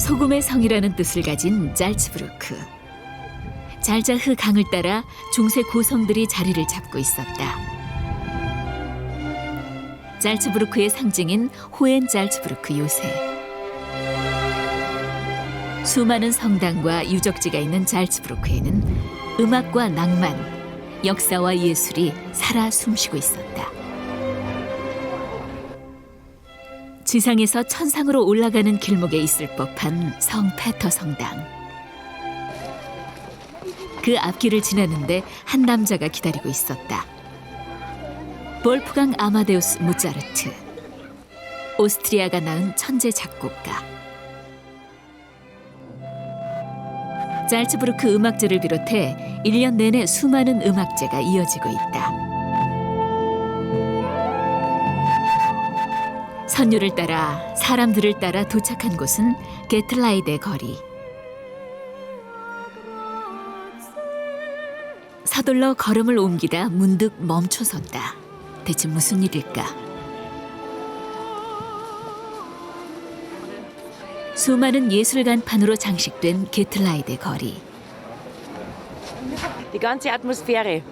소금의 성이라는 뜻을 가진 짤츠부르크. 잘자흐 강을 따라 중세 고성들이 자리를 잡고 있었다. 짤츠부르크의 상징인 호엔 짤츠부르크 요새. 수많은 성당과 유적지가 있는 잘츠부르크에는 음악과 낭만, 역사와 예술이 살아 숨쉬고 있었다. 지상에서 천상으로 올라가는 길목에 있을 법한 성 페터 성당. 그 앞길을 지나는데 한 남자가 기다리고 있었다. 볼프강 아마데우스 모차르트. 오스트리아가 낳은 천재 작곡가. 짤츠부르크 음악제를 비롯해 1년 내내 수많은 음악제가 이어지고 있다. 선율을 따라 사람들을 따라 도착한 곳은 게틀라이데 거리. 서둘러 걸음을 옮기다 문득 멈춰섰다. 대체 무슨 일일까? 수많은 예술 간판으로 장식된 게틀라이데 거리. Die ganze Atmosphäre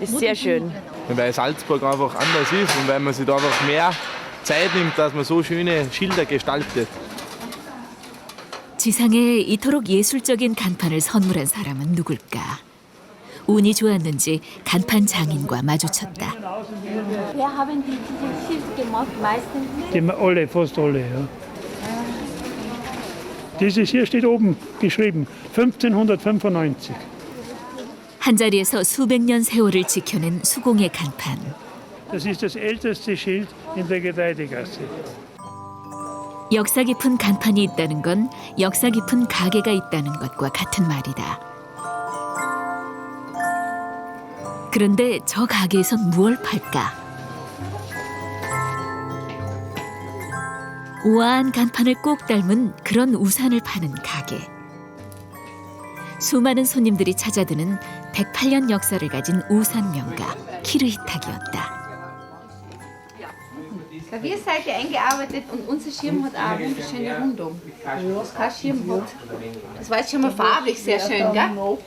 ist sehr schön. weil Salzburg einfach anders ist und weil man sich da einfach mehr Zeit nimmt, dass man so schöne Schilder gestaltet. 지상에 이토록 예술적인 간판을 선물한 사람은 누굴까? 운이 좋았는지 간판 장인과 마주쳤다. Wer haben die diese Schild gemacht? Meistens Die haben alle, fast alle, ja. Dieses hier steht oben geschrieben, 1595. 한 자리에서 수백 년 세월을 지켜낸 수공의 간판. Das ist das älteste Schild in der Getreidegasse. 역사 깊은 간판이 있다는 건 역사 깊은 가게가 있다는 것과 같은 말이다. 그런데 저 가게에선 무얼 팔까? 우아한 간판을 꼭 닮은 그런 우산을 파는 가게. 수많은 손님들이 찾아드는 108년 역사를 가진 우산 명가 키르히탁이었다. Wir seid ja eingearbeitet und unser Schirm hat auch eine wunderschöne Rundung. Was kein Schirm hat. Das war jetzt schon mal farblich sehr schön, gell?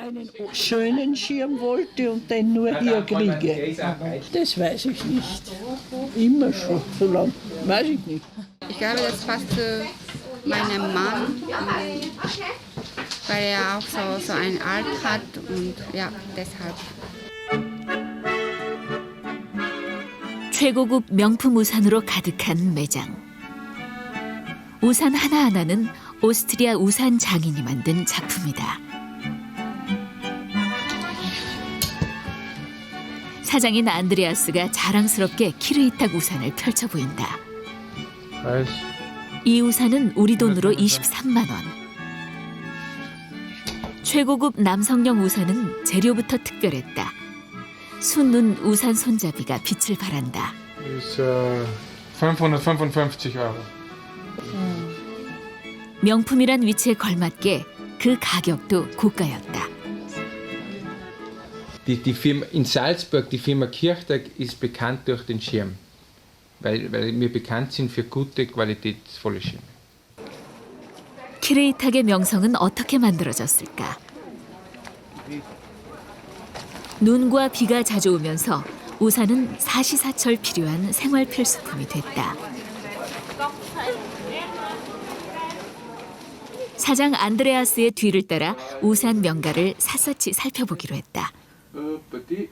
einen schönen Schirm wollte und den nur hier kriege. Das weiß ich nicht. Immer schon, so lange. Weiß ich nicht. Ich glaube, das passt zu meinem Mann, weil er auch so, so ein Alp hat und ja, deshalb. 최고급 명품 우산으로 가득한 매장. 우산 하나하나는 오스트리아 우산 장인이 만든 작품이다. 사장인 안드레아스가 자랑스럽게 키르히탁 우산을 펼쳐 보인다. 이 우산은 우리 돈으로 23만 원. 최고급 남성용 우산은 재료부터 특별했다. 순눈 우산 손잡이가 빛을 발한다. Ist äh, 555 Euro. 명품이란 위치에 걸맞게 그 가격도 고가였다. Die, die Firma in Salzburg, die Firma Kirchtag, ist bekannt durch den Schirm, weil, weil wir bekannt sind für gute, qualitätsvolle Schirme. 키레이탁의 명성은 어떻게 만들어졌을까? 눈과 비가 자주 오면서 우산은 사시사철 필요한 생활 필수품이 됐다. 사장 안드레아스의 뒤를 따라 우산 명가를 샅샅이 살펴보기로 했다.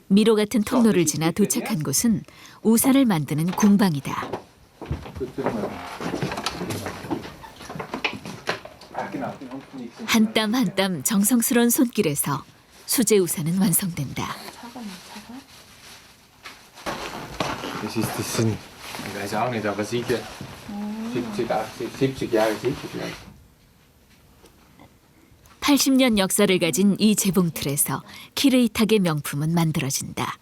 미로 같은 통로를 지나 도착한 곳은 우산을 만드는 공방이다. 한 땀 한 땀 정성스러운 손길에서 수제 우산은 완성된다. Das ist, das sind, ich weiß auch nicht, aber sicher 70, 80, 70 Jahre sicher vielleicht. 80년 역사를 가진 이 재봉틀에서 키르이탁의 명품은 만들어진다.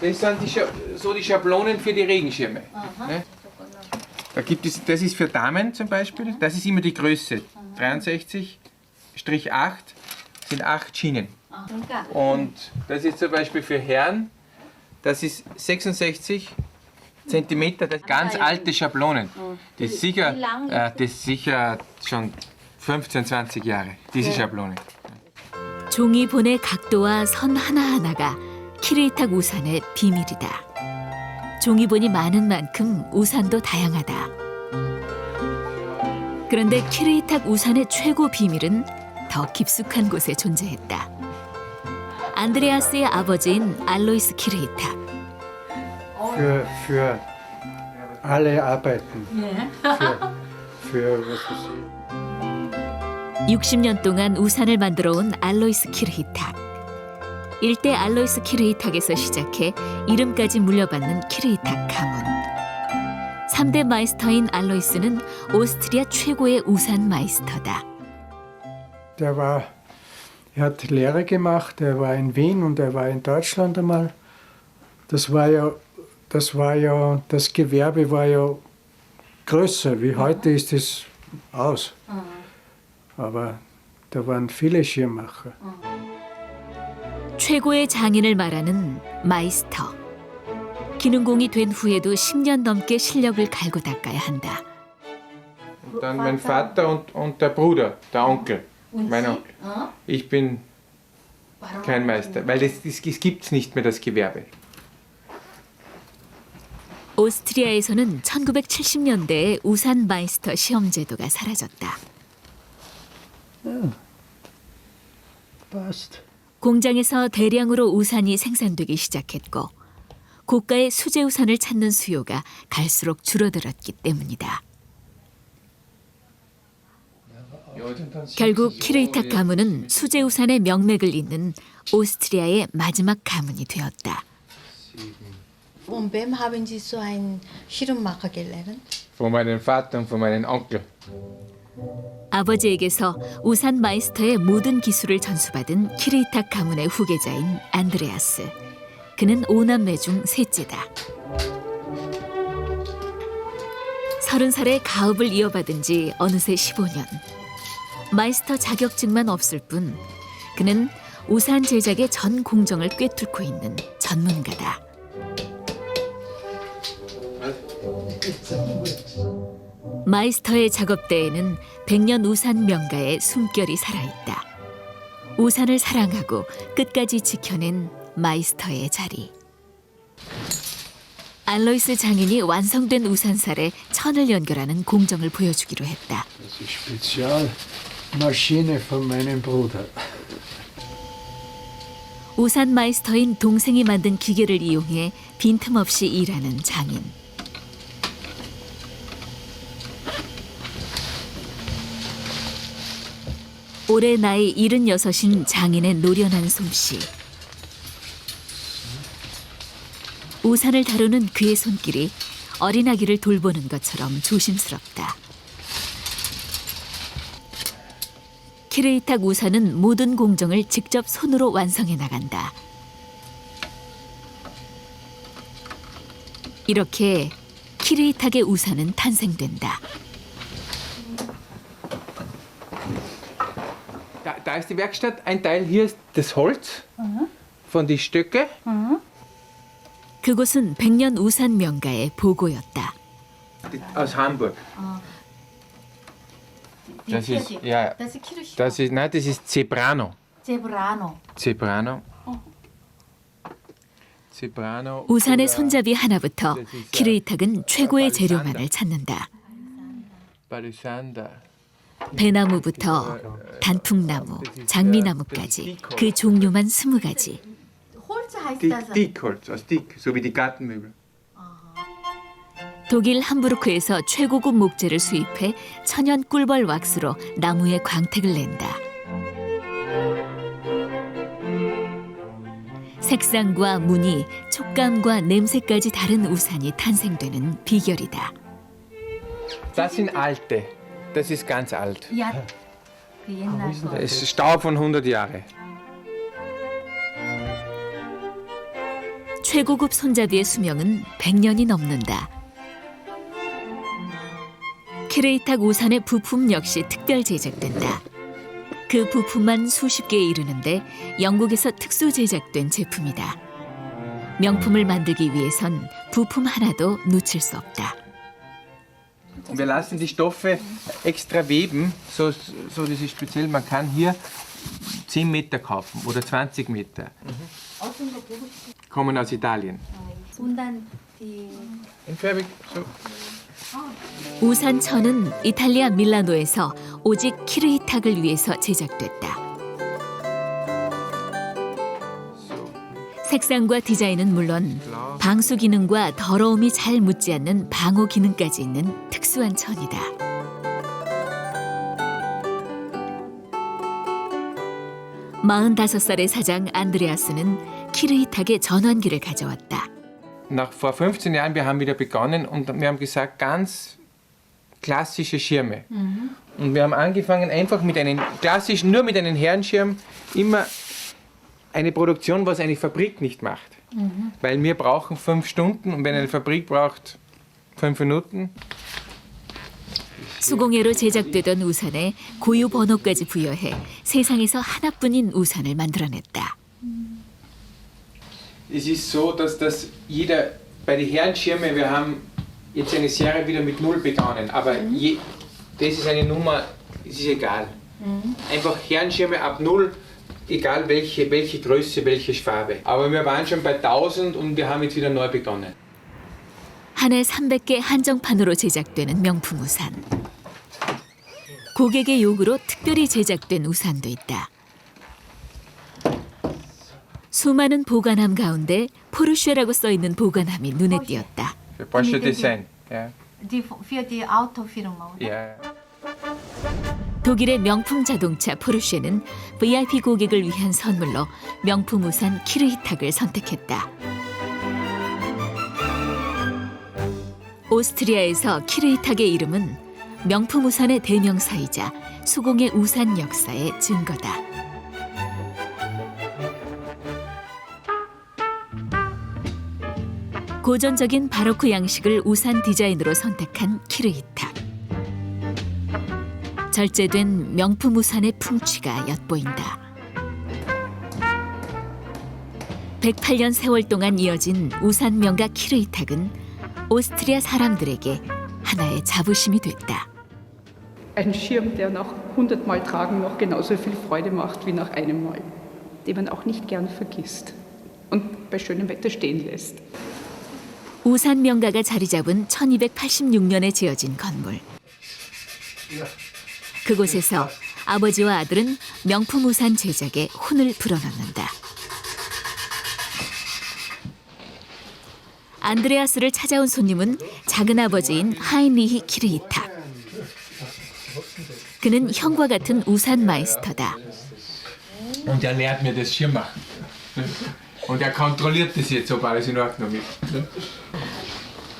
Das sind die, Scha- so die Schablonen für die Regenschirme. Ne? Da gibt es, das ist für Damen zum Beispiel, das ist immer die Größe. 63-8 sind 8 Schienen. Und das ist zum Beispiel für Herren, das ist 66 Zentimeter, das ganz alte Schablonen. Das ist sicher, äh, das ist sicher schon 15, 20 Jahre, diese Schablone. 종이본의 각도와 선 하나하나가 키레이탁 우산의 비밀이다. 종이본이 많은 만큼 우산도 다양하다. 그런데 키레이탁 우산의 최고 비밀은 더 깊숙한 곳에 존재했다. 안드레아스의 아버지인 알로이스 키레이탁. für, für alle Arbeiten. Für, für was weiß ich. 60년 동안 우산을 만들어 온 알로이스 키르히탁. 일대 알로이스 키르히탁에서 시작해 이름까지 물려받는 키르히탁 가문. 3대 마이스터인 알로이스는 오스트리아 최고의 우산 마이스터다. Der war, er hat Lehre gemacht, er war in Wien und er war in Deutschland einmal. Das war ja, das war ja, das Gewerbe war ja größer, wie heute ist es aus. Aber da waren viele Schirmmacher. 최고의 장인을 말하는 마이스터. 기능공이 된 후에도 10년 넘게 실력을 갈고 닦아야 한다. Und dann mein Vater und, und der Bruder, der Onkel. Mein Onkel. Ich bin kein Meister, weil es, es, es gibt nicht mehr das Gewerbe. 오스트리아에서는 1970년대에 우산 마이스터 시험 제도가 사라졌다. Passt. 공장에서 대량으로 우산이 생산되기 시작했고 고가의 수제 우산을 찾는 수요가 갈수록 줄어들었기 때문이다. 결국 키레이탁 가문은 수제 우산의 명맥을 잇는 오스트리아의 마지막 가문이 되었다. Von wem haben Sie so einen Schirmmacher gelernt? Von meinem Vater und von meinem Onkel. 아버지에게서 우산 마이스터의 모든 기술을 전수받은 키레이탁 가문의 후계자인 안드레아스. 그는 오남매 중 셋째다. 서른 살에 가업을 이어받은 지 어느새 15년. 마이스터 자격증만 없을 뿐 그는 우산 제작의 전 공정을 꿰뚫고 있는 전문가다. 마이스터의 작업대에는 백년 우산 명가의 숨결이 살아있다. 우산을 사랑하고 끝까지 지켜낸 마이스터의 자리. 알로이스 장인이 완성된 우산살에 천을 연결하는 공정을 보여주기로 했다. Spezialmaschine von meinem Bruder. 우산 마이스터인 동생이 만든 기계를 이용해 빈틈없이 일하는 장인. 올해 나이 76인 장인의 노련한 솜씨. 우산을 다루는 그의 손길이 어린아기를 돌보는 것처럼 조심스럽다. 키레이탁 우산은 모든 공정을 직접 손으로 완성해 나간다. 이렇게 키레이탁의 우산은 탄생된다. Da, da ist die Werkstatt. Ein Teil hier ist das Holz von den Stöcke. 그곳은 백년 우산 명가의 보고였다. Aus Hamburg. Das ist, ja, Das ist Kirche. das ist, nein, das ist Zebrano. Zebrano. Zebrano. Zebrano. 우산의 손잡이 하나부터 키레이탁은 최고의 재료만을 찾는다. Palisander. 배나무부터 단풍나무, 장미나무까지 그 종류만 스무 가지. Heißt Dick, das. Dickholz, aus Dick, so wie die Gartenmöbel. 독일 함부르크에서 최고급 목재를 수입해 천연 꿀벌 왁스로 나무에 광택을 낸다. 색상과 무늬, 촉감과 냄새까지 다른 우산이 탄생되는 비결이다. Das sind alte. Das ist ganz alt. Ja. 그 옛날 거. Es ist Staub von 100 Jahren. 최고급 손잡이의 수명은 100년이 넘는다. 키레이탁 우산의 부품 역시 특별 제작된다. 그 부품만 수십 개에 이르는데 영국에서 특수 제작된 제품이다. 명품을 만들기 위해선 부품 하나도 놓칠 수 없다. Wir lassen die Stoffe extra weben, so, so das ist speziell. Man kann hier 10 Meter kaufen oder 20 Meter. Kommen aus Italien. Und dann die In Färbig, so. 우산 천은 이탈리아 밀라노에서 오직 키르히탁을 위해서 제작됐다. 색상과 디자인은 물론 방수 기능과 더러움이 잘 묻지 않는 방호 기능까지 있는 특수한 천이다. 마흔다섯 살의 사장 안드레아스는 키르히탁의 전환기를 가져왔다. Nach vor 15 Jahren, wir haben wieder begonnen und wir haben gesagt, ganz klassische Schirme. Und wir haben angefangen einfach mit einem klassischen, nur mit einem Herrenschirm, immer eine Produktion, was eine Fabrik nicht macht. Weil wir brauchen fünf Stunden und wenn eine Fabrik braucht fünf Minuten, 수공예로 제작되던 우산에 고유 번호까지 부여해 세상에서 하나뿐인 우산을 만들어냈다. es ist so, dass das jeder, bei den Herrenschirmen, wir haben jetzt eine Serie wieder mit Null begonnen, aber je, das ist eine Nummer, es ist egal. Einfach Herrenschirme ab Null, egal welche, welche Größe, welche Farbe. Aber wir waren schon bei 1000 und wir haben jetzt wieder neu begonnen. 한 해 300개 한정판으로 제작되는 명품 우산. 고객의 요구로 특별히 제작된 우산도 있다. 수많은 보관함 가운데 포르쉐라고 써 있는 보관함이 눈에 띄었다. Porsche Design. Die für die Autofirma. oder? ja. 독일의 명품 자동차 포르쉐는 VIP 고객을 위한 선물로 명품 우산 키르히탁을 선택했다. 오스트리아에서 키르히탁의 이름은 명품 우산의 대명사이자 수공의 우산 역사의 증거다. 고전적인 바로크 양식을 우산 디자인으로 선택한 키르히탁. 절제된 명품 우산의 풍취가 엿보인다. 108년 세월 동안 이어진 우산 명가 키르히탁은 오스트리아 사람들에게 하나의 자부심이 됐다. Ein Schirm, der nach 100 Mal tragen noch genauso viel Freude macht wie nach einem Mal, den man auch nicht gern vergisst und bei schönem Wetter stehen lässt. 우산 명가가 자리 잡은 1286년에 지어진 건물. 그곳에서 아버지와 아들은 명품 우산 제작에 혼을 불어넣는다. 안드레아스를 찾아온 손님은 작은 아버지인 하인리히 키르히탁. 그는 형과 같은 우산 마이스터다.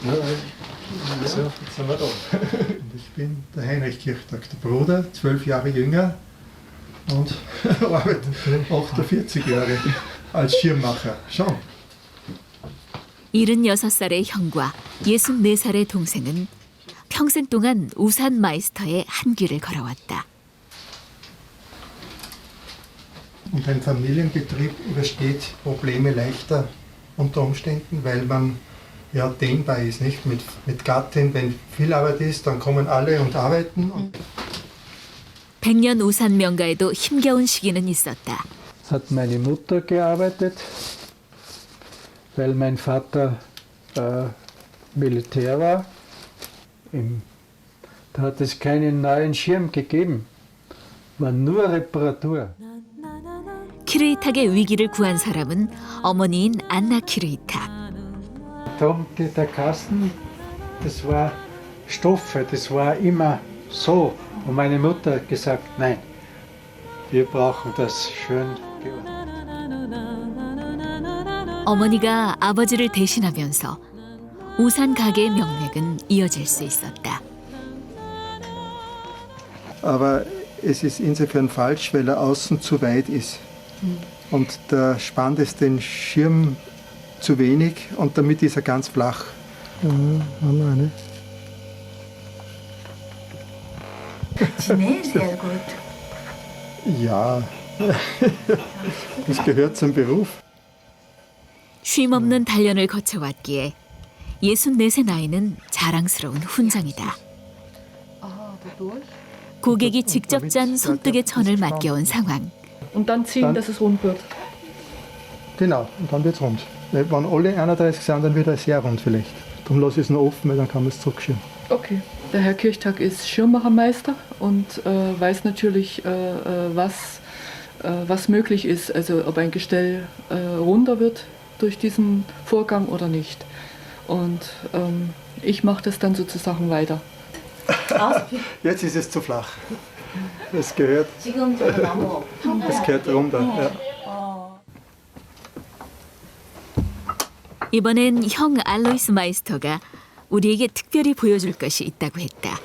So, jetzt sind wir da. Und ich bin der Heinrich Kirchtag, der Bruder, zwölf Jahre jünger und arbeite 48 Jahre als Schirmmacher. Schon. 76살의 형과 64살의 동생은 평생 동안 우산 마이스터의 한 길을 걸어왔다. Und ein Familienbetrieb übersteht Probleme leichter unter Umständen, weil man ja dehnbar ist, nicht? Mit, mit Gattin, wenn viel Arbeit ist, dann kommen alle und arbeiten. Und 100년 우산 명가에도 힘겨운 시기는 있었다. hat meine Mutter gearbeitet, weil mein Vater äh, Militär war. Im, da hat es keinen neuen Schirm gegeben, war nur Reparatur. 키르히탁의 위기를 구한 사람은 어머니인 안나 키르히탁. Da oben die- der Kasten, das war Stoffe, das war immer so. Und meine Mutter hat gesagt, nein, wir brauchen das schön geordnet. 어머니가 아버지를 대신하면서 우산 가게의 명맥은 이어질 수 있었다. Aber es ist insofern falsch, weil er außen zu weit ist. Und da spannt es den Schirm zu wenig und damit ist er ganz flach. Ja, haben wir eine. Chinesisch sehr gut. Ja, das gehört zum Beruf. 쉼없는 단련을 거쳐왔기에 64세 나이는 자랑스러운 훈장이다. 고객이 직접 짠 손뜨개 천을 맡겨온 상황. Und dann ziehen, dass es rund wird. Genau, und dann wird es rund. Wenn alle 31 sind, dann wird er sehr rund vielleicht. Darum lasse ich es noch offen, weil dann kann man es zurückschieben. Okay. Der Herr Kirchtag ist Schirmmachermeister und äh, weiß natürlich, äh, äh was, äh, was möglich ist, also ob ein Gestell äh, runder wird durch diesen Vorgang oder nicht. Und ähm, ich mache das dann sozusagen weiter. Jetzt ist es zu flach. Es gehört, es gehört runter. Ja. 이번엔 형 알로이스 마이스터가 우리에게 특별히 보여줄 것이 있다고 했다.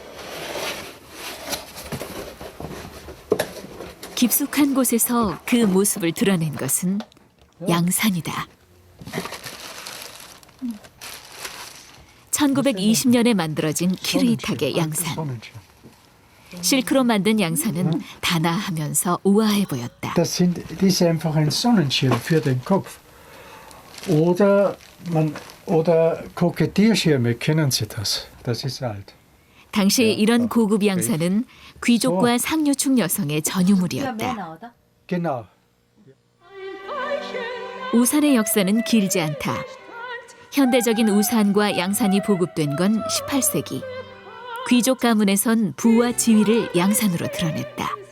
깊숙한 곳에서 그 모습을 드러낸 것은 양산이다. 1920년에 만들어진 키르히탁의 양산. 실크로 만든 양산은 단아하면서 우아해 보였다. Oder, man, oder Kokettierschirme, kennen Sie das? Das ist alt. 당시 이런 고급 양산은 귀족과 상류층 여성의 전유물이었다. Genau. 우산의 역사는 길지 않다. 현대적인 우산과 양산이 보급된 건 18세기. 귀족 가문에선 부와 지위를 양산으로 드러냈다.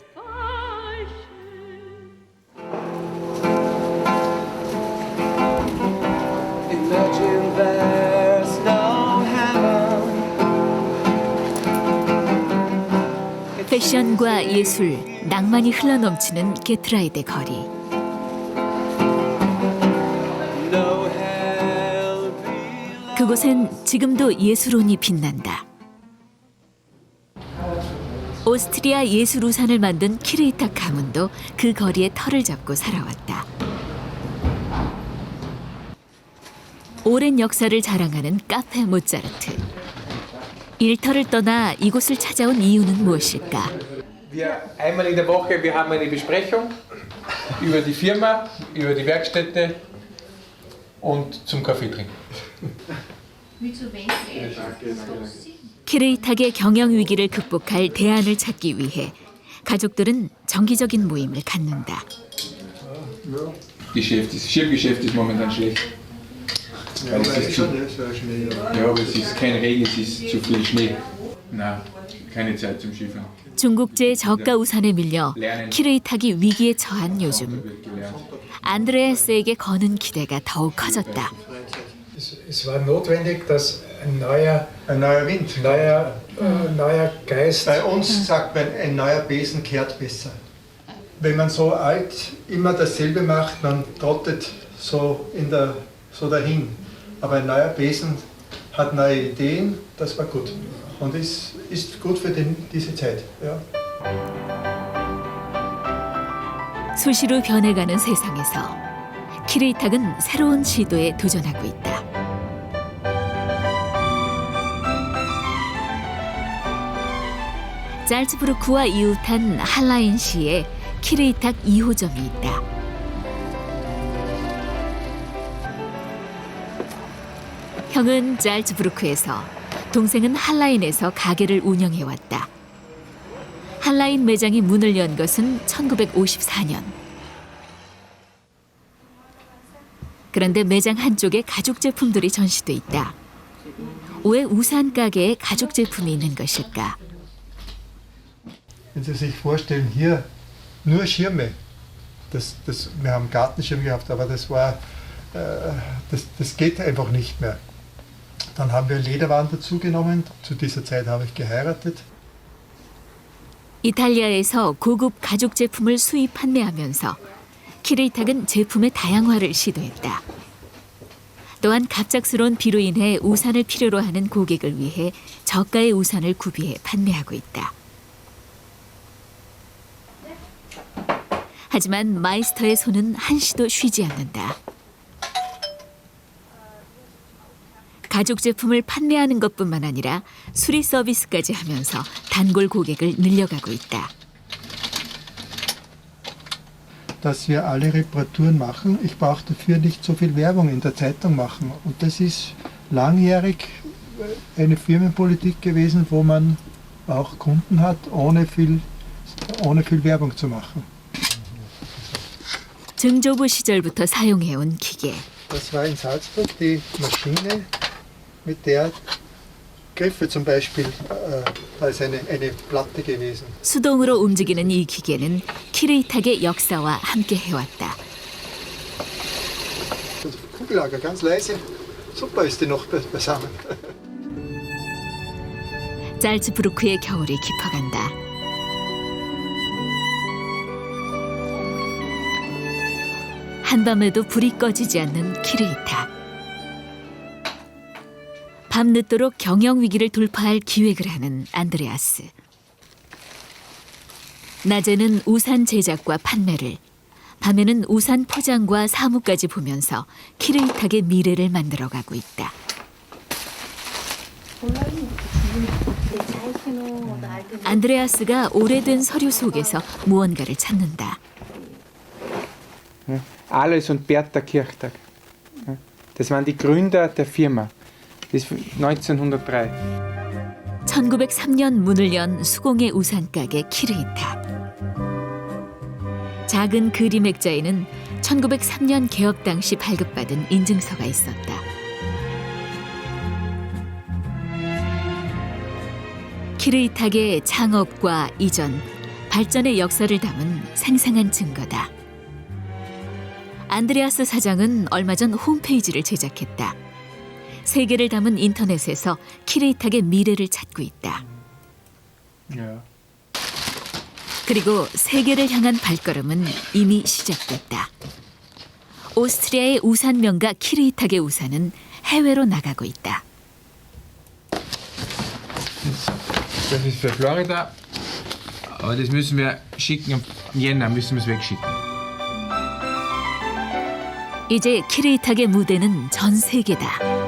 패션과 예술, 낭만이 흘러넘치는 게트라이드 거리. 그곳엔 지금도 예술혼이 빛난다. 오스트리아 예술 우산을 만든 키르이탁 가문도 그 거리에 터를 잡고 살아왔다. 오랜 역사를 자랑하는 카페 모차르트. 일터를 떠나 이곳을 찾아온 이유는 무엇일까? Wir einmal in der Woche, wir haben eine Besprechung über die Firma, über die Werkstätte und zum Kaffee trinken. 키르이탁의 경영 위기를 극복할 대안을 찾기 위해 가족들은 정기적인 모임을 갖는다. Geschäft ist, Schirmgeschäft ist momentan schlecht. Weil es ist zu, ja, aber es ist kein Regen, es ist zu viel Schnee. Nein, keine Zeit zum Skifahren. 중국제 저가 우산에 밀려 키르이탁이 위기에 처한 요즘 안드레아스에게 거는 기대가 더욱 커졌다. Es, es war notwendig, dass ein neuer, Ein neuer Wind. neuer, äh, neuer Geist. Bei uns sagt man, ein neuer Besen kehrt besser. Wenn man so alt immer dasselbe macht, man trottet so, in der, so dahin. Aber ein neuer Besen hat neue Ideen, das war gut. Und ist, ist gut für den, diese Zeit. Ja. 수시로 변해가는 세상에서 키르이탁은 새로운 시도에 도전하고 있다. 짤츠부르크와 이웃한 할라인 시에 키르이탁 2호점이 있다. 형은 짤츠부르크에서, 동생은 할라인에서 가게를 운영해왔다. 한라인 매장이 문을 연 것은 1954년. 그런데 매장 한쪽에 가죽 제품들이 전시돼 있다. 왜 우산 가게에 가죽 제품이 있는 것일까? Wenn Sie sich vorstellen, hier nur Schirme. Das, das, wir haben Gartenschirm gehabt, aber das war, äh, das, das geht einfach nicht mehr. Dann haben wir Lederwaren dazugenommen. Zu dieser Zeit habe ich geheiratet. 이탈리아에서 고급 가죽 제품을 수입 판매하면서 키레이탁은 제품의 다양화를 시도했다. 또한 갑작스러운 비로 인해 우산을 필요로 하는 고객을 위해 저가의 우산을 구비해 판매하고 있다. 하지만 마이스터의 손은 한시도 쉬지 않는다. 가죽 제품을 판매하는 것뿐만 아니라 수리 서비스까지 하면서 단골 고객을 늘려가고 있다. dass wir alle Reparaturen machen. Ich brauche dafür nicht so viel Werbung in der Zeitung machen. Und das ist langjährig eine Firmenpolitik gewesen, wo man auch Kunden hat, ohne viel, ohne viel Werbung zu machen. 증조부 시절부터 사용해온 기계. Das war in Salzburg die Maschine, mit der Griffe zum Beispiel, äh, da ist eine, eine Platte gewesen. 수동으로 움직이는 이 기계는 키르이탁의 역사와 함께 해왔다. Das Kugellager ganz leise. Super ist die noch be- beisammen. 짤츠부르크의 겨울이 깊어간다. 한밤에도 불이 꺼지지 않는 키르이탁. 밤늦도록 경영 위기를 돌파할 기획을 하는 안드레아스. 낮에는 우산 제작과 판매를, 밤에는 우산 포장과 사무까지 보면서 키르이탁의 미래를 만들어가고 있다. 안드레아스가 오래된 서류 속에서 무언가를 찾는다. Alois und Bertha Kirchtag. Das waren die Gründer der Firma. Das ist 1903. 1903년 문을 연 수공예 우산 가게 키르이탁. 작은 그림 액자에는 1903년 개업 당시 발급받은 인증서가 있었다. 키르이탁의 창업과 이전, 발전의 역사를 담은 생생한 증거다. 안드레아스 사장은 얼마 전 홈페이지를 제작했다. 세계를 담은 인터넷에서 키레이탁의 미래를 찾고 있다. 그리고 세계를 향한 발걸음은 이미 시작됐다. 오스트리아의 우산 명가 키레이탁의 우산은 해외로 나가고 있다. Das ist für Florida. Aber das müssen wir schicken. Im Jänner müssen wir es wegschicken. 이제 키레이탁의 무대는 전 세계다.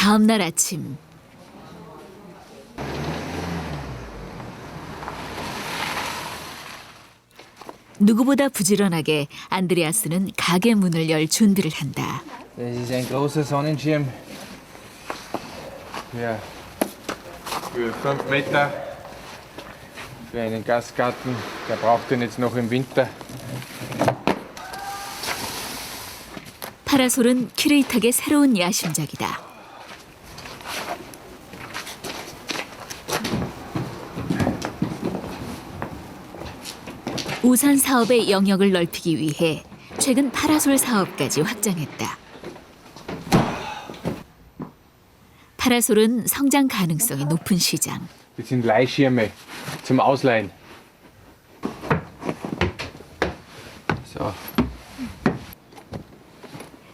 다음 날 아침 누구보다 부지런하게 안드레아스는 가게 문을 열 준비를 한다. Das ist ein großer Sonnenschirm. Ja. Für 5 Meter. Für einen Gastgarten. Der braucht den jetzt noch im Winter. 파라솔은 키레이탁의 새로운 야심작이다. 우산 사업의 영역을 넓히기 위해 최근 파라솔 사업까지 확장했다. 파라솔은 성장 가능성이 높은 시장. Das sind Leihschirme zum Ausleihen. So.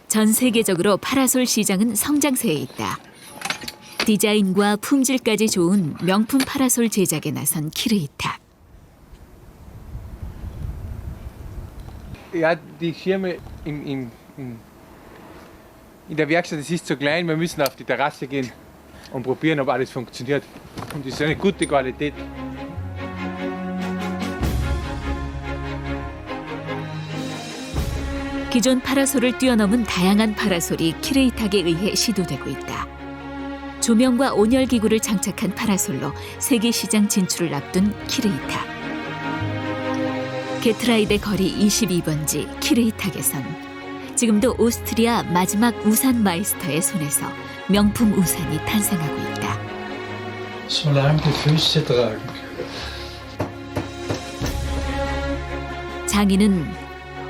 전 세계적으로 파라솔 시장은 성장세에 있다. 디자인과 품질까지 좋은 명품 파라솔 제작에 나선 키르이탁. Ja, die Schirme im, im, im, in der Werkstatt, das ist zu klein. Wir müssen auf die Terrasse gehen und probieren, ob alles funktioniert. Und das ist eine gute Qualität. 기존 파라솔을 뛰어넘은 다양한 파라솔이 키레이탁에 의해 시도되고 있다. 조명과 온열 기구를 장착한 파라솔로 세계 시장 진출을 앞둔 키레이탁. 게트라이드 거리 22번지 키레이탁에선 지금도 오스트리아 마지막 우산 마이스터의 손에서 명품 우산이 탄생하고 있다. 장인은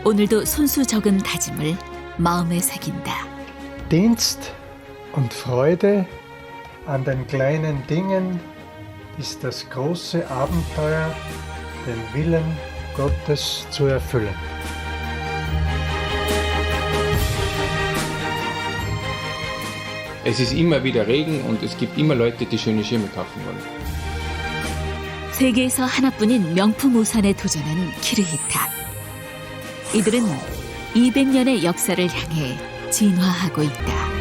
오늘도 손수 적은 다짐을 마음에 새긴다. Dienst und Freude an den kleinen Dingen ist das große Abenteuer, den Willen Gottes zu erfüllen. Es ist immer wieder Regen und es gibt immer Leute, die schöne Schirme kaufen wollen. 세계에서 하나뿐인 명품 우산에 도전한 키르히탁. 이들은 200년의 역사를 향해 진화하고 있다.